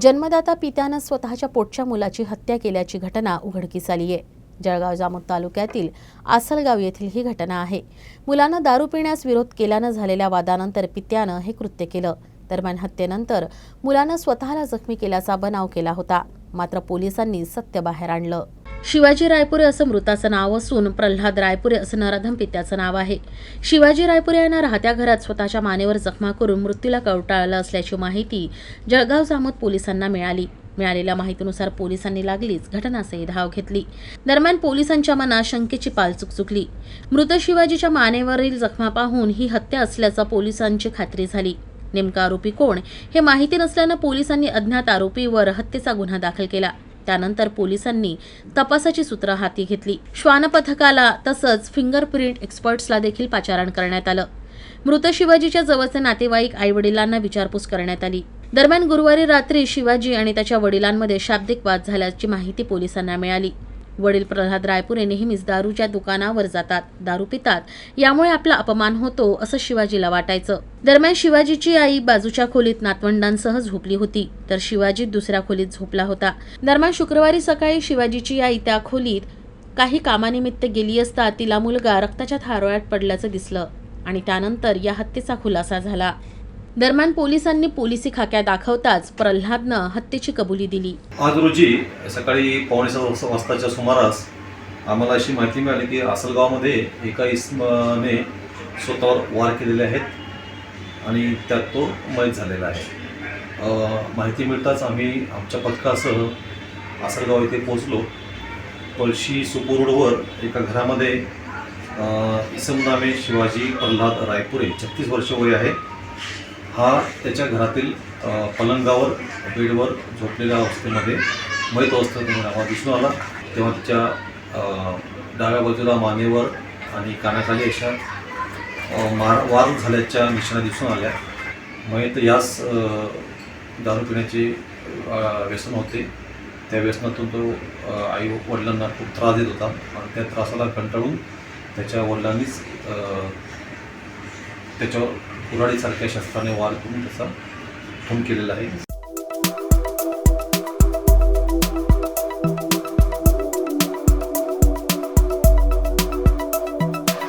जन्मदाता पित्यानं स्वतःच्या पोटच्या मुलाची हत्या केल्याची घटना उघडकीस आली आहे. जळगाव जामोद तालुक्यातील आसलगाव येथील ही घटना आहे. मुलानं दारू पिण्यास विरोध केल्यानं झालेल्या वादानंतर पित्यानं हे कृत्य केलं. दरम्यान हत्येनंतर मुलानं स्वतःला जखमी केल्याचा बनाव केला होता. मात्र पोलिसांनी सत्य बाहेर आणलं. शिवाजी रायपुरे असं मृताचं नाव असून प्रल्हाद रायपुरे असं नराधम पित्याचं नाव आहे. शिवाजी रायपुरे यांना राहत्या घरात स्वतःच्या मानेवर जखमा करून मृत्यूला कवटाळलं असल्याची माहिती जळगाव जामोद पोलिसांना मिळाली. मिळालेल्या माहितीनुसार पोलिसांनी लागलीच घटनास्थळी धाव घेतली. दरम्यान पोलिसांच्या मनात शंकेची पालचूक चुकली मृत शिवाजीच्या मानेवरील जखमा पाहून ही हत्या असल्याचा पोलिसांची खात्री झाली. नेमका आरोपी कोण हे माहिती नसल्यानं पोलिसांनी अज्ञात आरोपीवर हत्येचा गुन्हा दाखल केला. त्यानंतर पोलिसांनी तपासाची सूत्र हाती घेतली. श्वान पथकाला तसंच फिंगरप्रिंट एक्सपर्ट्सला देखील पाचारण करण्यात आलं. मृत शिवाजीच्या जवळचे नातेवाईक आईवडिलांना विचारपूस करण्यात आली. दरम्यान गुरुवारी रात्री शिवाजी आणि त्याच्या वडिलांमध्ये शाब्दिक वाद झाल्याची माहिती पोलिसांना मिळाली. वडील प्रल्हाद रायपुरे नेहमीच दारूच्या दुकानावर जातात दारू पितात. यामुळे आपला अपमान होतो असं शिवाजीला वाटायचं. दरम्यान शिवाजीची आई बाजूच्या खोलीत नातवंडांसह झोपली होती तर शिवाजी दुसऱ्या खोलीत झोपला होता. दरम्यान शुक्रवारी सकाळी शिवाजीची आई त्या खोलीत काही कामानिमित्त गेली असता तिला मुलगा रक्ताच्या थारोळ्यात पडल्याचं दिसलं आणि त्यानंतर या हत्येचा खुलासा झाला. दरम्यान पोलिसांनी पोलिसी खाक्या दाखवताच प्रल्हादनं हत्येची कबुली दिली. आज रोजी सकाळी पावणे वाजताच्या सुमारास आम्हाला अशी माहिती मिळाली की आसलगावमध्ये एका इसमाने स्वतःवर वार केलेले आहेत आणि त्यात तो मयत झालेला आहे. माहिती मिळताच आम्ही आमच्या पथकासह आसलगाव येथे पोहोचलो. पळशी सुपूर रोडवर एका घरामध्ये इसम नामे शिवाजी प्रल्हाद रायपुरे छत्तीस वर्ष वय आहे. हा त्याच्या घरातील पलंगावर बेडवर झोपलेल्या अवस्थेमध्ये मयत अवस्थेत आम्हाला दिसून आला. तेव्हा त्याच्या डाव्या बाजूला मानेवर आणि कानाखाली अशा मार वार झाल्याच्या निशाणा दिसून आल्या. मयत यास दारू पिण्याचे व्यसन होते. त्या व्यसनातून तो आई वडिलांना खूप त्रास देत होता. आणि त्या त्रासाला कंटाळून त्याच्या वडिलांनीच त्याच्यावर कुऱ्हाडीसारख्या शस्त्राने वार करून त्याचा खून केलेला आहे.